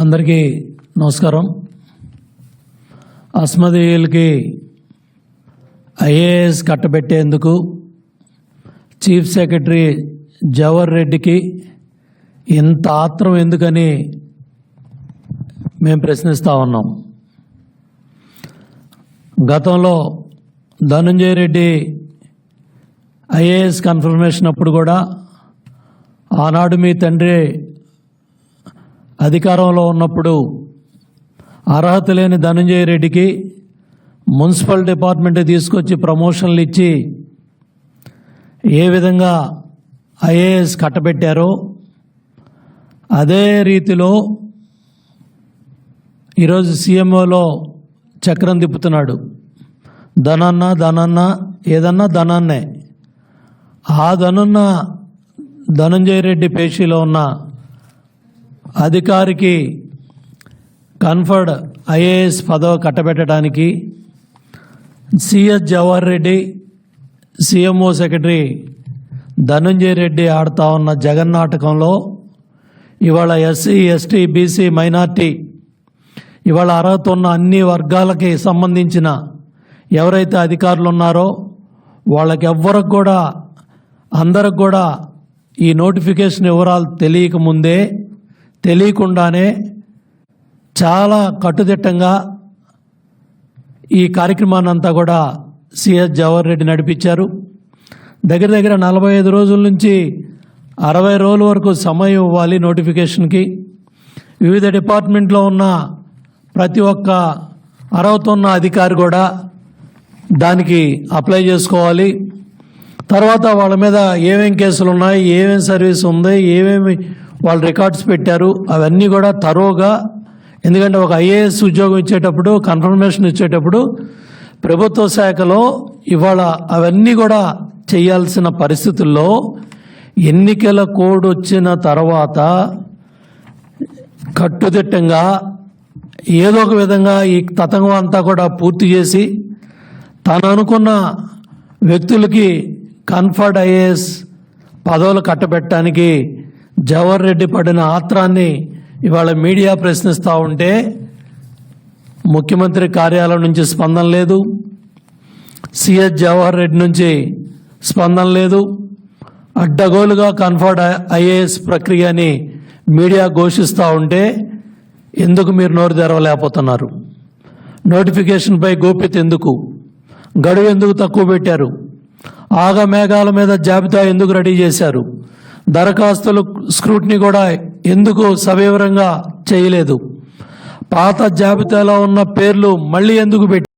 అందరికీ నమస్కారం. అస్మదీయులకి ఐఏఎస్ కట్టబెట్టేందుకు చీఫ్ సెక్రటరీ జవహర్ రెడ్డికి ఇంత ఆత్రం ఎందుకని మేము ప్రశ్నిస్తూ ఉన్నాం. గతంలో ధనంజయ రెడ్డి ఐఏఎస్ కన్ఫర్మేషన్ అప్పుడు కూడా ఆనాడు మీ తండ్రి అధికారంలో ఉన్నప్పుడు అర్హత లేని ధనంజయ రెడ్డికి మున్సిపల్ డిపార్ట్మెంట్ తీసుకొచ్చి ప్రమోషన్లు ఇచ్చి ఏ విధంగా ఐఏఎస్ కట్టబెట్టారో అదే రీతిలో ఈరోజు సీఎంఓలో చక్రం తిప్పుతున్నాడు. ధనన్న ధనన్న ఏదన్నా ధనాన్నే. ఆ ధనున్న ధనంజయ రెడ్డి పేషీలో ఉన్న అధికారికి కన్ఫర్డ్ ఐఏఎస్ పదవి కట్టబెట్టడానికి CS Jawahar Reddy CMO secretary Dhanunjaya Reddy ఆడుతా ఉన్న జగన్ నాటకంలో ఇవాళ ఎస్సీ ఎస్టీ బీసీ మైనార్టీ ఇవాళ అర్హత ఉన్న అన్ని వర్గాలకి సంబంధించిన ఎవరైతే అధికారులు ఉన్నారో వాళ్ళకి ఎవ్వరికి కూడా అందరికి కూడా ఈ నోటిఫికేషన్ వివరాలు తెలియకముందే తెలియకుండానే చాలా కట్టుదిట్టంగా ఈ కార్యక్రమాన్ని అంతా కూడా సిఎస్ జవహర్ రెడ్డి నడిపించారు. దగ్గర దగ్గర నలభై ఐదు రోజుల నుంచి అరవై రోజుల వరకు సమయం ఇవ్వాలి నోటిఫికేషన్కి. వివిధ డిపార్ట్మెంట్లో ఉన్న ప్రతి ఒక్క అర్హత ఉన్న అధికారి కూడా దానికి అప్లై చేసుకోవాలి. తర్వాత వాళ్ళ మీద ఏమేం కేసులు ఉన్నాయి ఏమేమి సర్వీస్ ఉంది ఏమేమి వాళ్ళు రికార్డ్స్ పెట్టారు. అవన్నీ కూడా తరోగా ఎందుకంటే ఒక ఐఏఎస్ ఉద్యోగం ఇచ్చేటప్పుడు కన్ఫర్మేషన్ ఇచ్చేటప్పుడు ప్రభుత్వ శాఖలో ఇవాళ అవన్నీ కూడా చేయాల్సిన పరిస్థితుల్లో ఎన్నికల కోడ్ వచ్చిన తర్వాత కట్టుదిట్టంగా ఏదో ఒక విధంగా ఈ తతంగం అంతా కూడా పూర్తి చేసి తను అనుకున్న వ్యక్తులకి కన్ఫర్డ్ ఐఏఎస్ పదవులు కట్టబెట్టడానికి జవహర్ రెడ్డి పడిన ఆత్రాన్ని ఇవాళ మీడియా ప్రశ్నిస్తూ ఉంటే ముఖ్యమంత్రి కార్యాలయం నుంచి స్పందన లేదు. సిఎస్ జవహర్ రెడ్డి నుంచి స్పందన లేదు. అడ్డగోలుగా కన్ఫర్డ్ ఐఏఎస్ ప్రక్రియని మీడియా ఘోషిస్తూ ఉంటే ఎందుకు మీరు నోరు తెరవలేకపోతున్నారు? నోటిఫికేషన్పై గోప్యత ఎందుకు? గడువు ఎందుకు తక్కువ పెట్టారు? ఆగ మేఘాల మీద జాబితా ఎందుకు రెడీ చేశారు? దరఖాస్తులు స్క్రూట్ని కూడా ఎందుకు సవివరంగా చేయలేదు? పాత జాబితాలో ఉన్న పేర్లు మళ్ళీ ఎందుకు పెట్టి